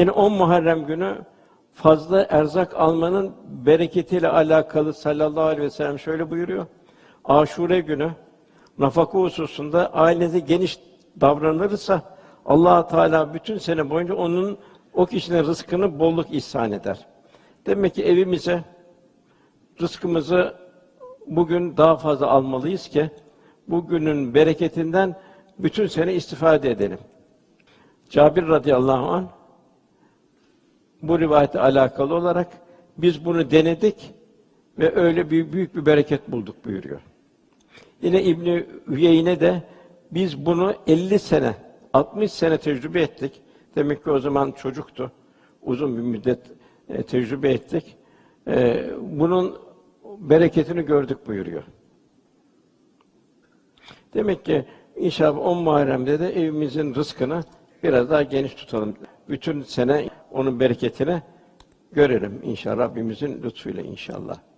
Yine 10 Muharrem günü fazla erzak almanın bereketiyle alakalı sallallahu aleyhi ve sellem şöyle buyuruyor. Aşure günü nafaka hususunda ailede geniş davranırsa Allah Teala bütün sene boyunca onun o kişinin rızkını bolluk ihsan eder. Demek ki evimize rızkımızı bugün daha fazla almalıyız ki bugünün bereketinden bütün sene istifade edelim. Cabir radıyallahu anh bu rivayete alakalı olarak biz bunu denedik ve öyle büyük, büyük bir bereket bulduk buyuruyor. Yine İbn Üyeyne de biz bunu 50 sene, 60 sene tecrübe ettik. Demek ki o zaman çocuktu. Uzun bir müddet e, tecrübe ettik. E, bunun bereketini gördük buyuruyor. Demek ki inşallah 10 Muharrem'de de evimizin rızkını biraz daha geniş tutalım. Bütün sene onun bereketini görelim inşallah Rabbimizin lütfuyla inşallah.